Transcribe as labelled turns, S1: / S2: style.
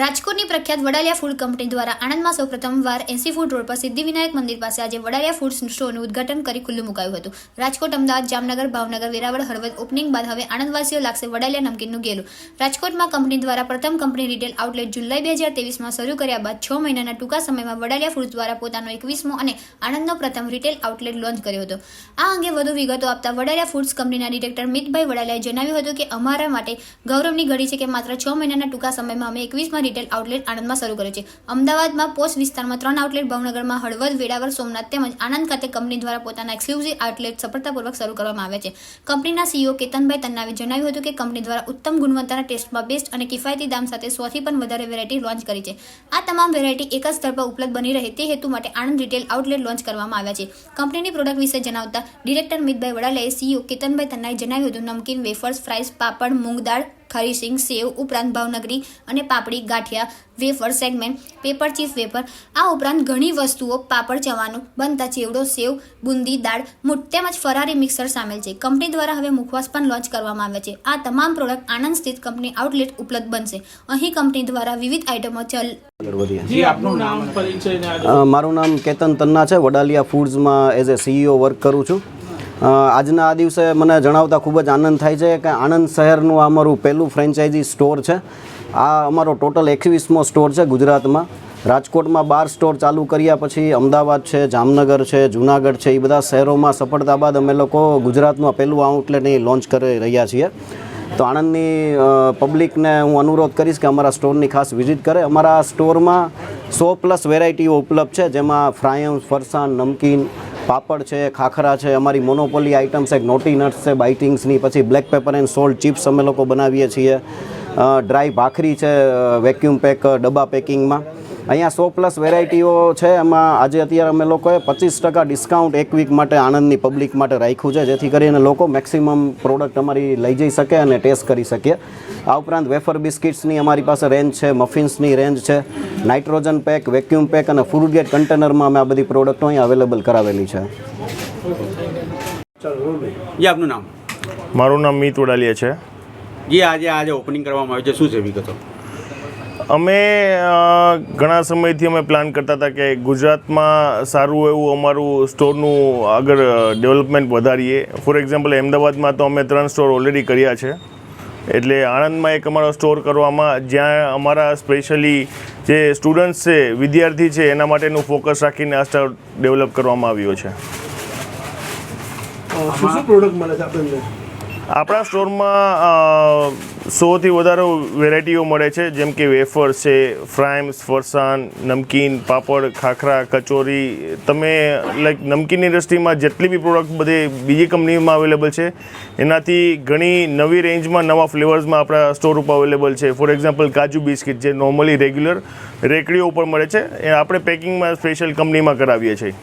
S1: રાજકોટની પ્રખ્યાત Vadaliya food company દ્વારા આણંદમાં સૌપ્રથમવાર એસી ફૂડ રોડ પર સિદ્ધિવિનાયક મંદિર પાસે આજે વડાલિયા ફૂડ સ્ટોરનું ઉદઘાટન કરી ખુલ્લું મુકાયું હતું. રાજકોટ, અમદાવાદ, જામનગર, ભાવનગર, વેરાવળ, હળવદ ઓપનિંગ બાદ હવે આણંદવાસીઓ લાગશે વડાલિયા નમકીનનું ગેલું. રાજકોટમાં કંપની દ્વારા પ્રથમ કંપની રિટેલ આઉટલેટ જુલાઈ બે હજાર તેવીસમાં શરૂ કર્યા બાદ છ મહિનાના ટૂંકા સમયમાં વડાલિયા ફૂડ દ્વારા પોતાનો એકવીસમો અને આણંદનો પ્રથમ રિટેલ આઉટલેટ લોન્ચ કર્યો હતો. આ અંગે વધુ વિગતો આપતા વડાલિયા ફૂડ્સ કંપનીના ડિરેક્ટર મિતભાઈ વડાલિયાએ જણાવ્યું હતું કે અમારા માટે ગૌરવની ઘડી છે કે માત્ર છ મહિનાના ટૂંકા સમયમાં અમે એકવીસમાં રિટેલ આઉટલેટ આણંદમાં શરૂ કર્યો છે. અમદાવાદમાં પોસ્ટ વિસ્તારમાં ત્રણ આઉટલેટ, ભાવનગરમાં હળવદ વેરાવળ સોમનાથ તેમજ આણંદ ખાતે કંપની દ્વારા પોતાના એક્સક્લુઝિવ આઉટલેટ સફળતાપૂર્વક શરૂ કરવામાં આવ્યા છે. કંપનીના સીઈઓ કેતનભાઈ તન્નાવે જણાવ્યું હતું કે કંપની દ્વારા ઉત્તમ ગુણવત્તાના ટેસ્ટમાં બેસ્ટ અને કિફાયતી દામ સાથે સોથી પણ વધારે વેરાયટી લોન્ચ કરી છે. આ તમામ વેરાયટી એક જ સ્થળ પર ઉપલબ્ધ બની રહે તે હેતુ માટે આણંદ રિટેલ આઉટલેટ લોન્ચ કરવામાં આવ્યા છે. કંપનીની પ્રોડક્ટ વિશે જણાવતા ડિરેક્ટર મિતભાઈ વડાલાએ સીઈઓ કેતનભાઈ તન્નાએ જણાવ્યું હતું, નમકીન વેફર્સ ફ્રાઈસ પાપડ મૂંગ દાળ ખારી સિંગ સેવ ઉપરાંત ભાવનગરી અને papdi gathiya wafer segment pepper chief wafer આ ઉપરાંત ઘણી વસ્તુઓ પાપડ ચવાનું બનતા ચેવડો સેવ બુંદી દાળ મૂઠ તેમજ ફરારી મિક્સર સામેલ છે. કંપની દ્વારા હવે મુખવાસ પણ લોન્ચ કરવામાં આવે છે. આ તમામ પ્રોડક્ટ આણંદ સ્થિત કંપની આઉટલેટ ઉપલબ્ધ બનશે. અહીં કંપની દ્વારા વિવિધ આઇટમો ચલ
S2: મારું નામ કેતન તન્ના છે. વડાલિયા ફૂડ્સમાં એઝ એ સીઈઓ વર્ક કરું છું. આજના આ દિવસે મને જણાવતા ખૂબ જ આનંદ થાય છે કે આણંદ શહેરનું અમારું પહેલું ફ્રેન્ચાઇઝી સ્ટોર છે. આ અમારો ટોટલ એકવીસમો સ્ટોર છે ગુજરાતમાં. રાજકોટમાં બાર સ્ટોર ચાલુ કર્યા પછી અમદાવાદ છે, જામનગર છે, જુનાગઢ છે, એ બધા શહેરોમાં સફળતા બાદ અમે લોકો ગુજરાતનું પહેલું આઉટલેટ અહીં લોન્ચ કરી રહ્યા છીએ. તો આણંદની પબ્લિકને હું અનુરોધ કરીશ કે અમારા સ્ટોરની ખાસ વિઝિટ કરે. અમારા સ્ટોરમાં સો પ્લસ વેરાયટીઓ ઉપલબ્ધ છે, જેમાં ફ્રાયમ્સ ફરસાણ, નમકીન પાપડ છે, ખાખરા છે, અમારી મોનોપોલી આઇટમ્સ એક નોટી નટ્સ છે બાઇટિંગ્સની પછી black pepper and salt chips અમે લોકો બનાવીએ છીએ. ડ્રાય ભાખરી છે વેક્યુમ પેક ડબ્બા પેકિંગમાં અહીંયા સો પ્લસ વેરાયટીઓ છે. એમાં આજે અત્યારે અમે લોકોએ પચીસ ટકા ડિસ્કાઉન્ટ એક વીક માટે આણંદની પબ્લિક માટે રાખ્યું છે જેથી કરીને લોકો મેક્સિમમ પ્રોડક્ટ અમારી લઈ જઈ શકે અને ટેસ્ટ કરી શકે. આ ઉપરાંત વેફર બિસ્કિટ્સની અમારી પાસે રેન્જ છે મફિન્સની રેન્જ છે નાઇટ્રોજન પેક વેક્યુમ પેક અને ફૂડ ગેટ કન્ટેનરમાં અમે આ બધી પ્રોડક્ટો અહીં અવેલેબલ કરાવેલી છે.
S3: જી આપનું નામ?
S4: મારું નામ મીત વડાલિયા છે.
S3: જી આજે આજે ઓપનિંગ કરવામાં આવ્યું છે. શું છે વિગતો?
S4: અમે ઘણા સમયથી અમે પ્લાન કરતા હતા કે ગુજરાતમાં સારું એવું અમારું સ્ટોરનું આગળ ડેવલપમેન્ટ વધારીએ. ફોર એક્ઝામ્પલ અમદાવાદમાં તો અમે ત્રણ સ્ટોર ઓલરેડી કર્યા છે. એટલે આણંદમાં એક અમારો સ્ટોર કરવામાં જ્યાં અમારા સ્પેશિયલી જે સ્ટુડન્ટ્સ છે વિદ્યાર્થી છે એના માટેનું ફોકસ રાખીને આ સ્ટોર ડેવલપ કરવામાં આવ્યો છે.
S5: શું શું પ્રોડક્ટ મળે છે આપણને
S4: આપણા સ્ટોરમાં સોથી વધારે વેરાયટીઓ મળે છે, જેમ કે વેફર છે, ફ્રાઇમ્સ, ફરસાણ, નમકીન, પાપડ, ખાખરા, કચોરી. તમે લાઈક નમકીનની ઇન્ડસ્ટ્રીમાં જેટલી બી પ્રોડક્ટ બધી બીજી કંપનીમાં અવેલેબલ છે, એનાથી ઘણી નવી રેન્જમાં નવા ફ્લેવર્સમાં આપણા સ્ટોર ઉપર અવેલેબલ છે. ફોર એક્ઝામ્પલ કાજુ બિસ્કિટ, જે નોર્મલી રેગ્યુલર રેકડીઓ ઉપર મળે છે, એ આપણે પેકિંગમાં સ્પેશિયલ કંપનીમાં કરાવીએ છીએ.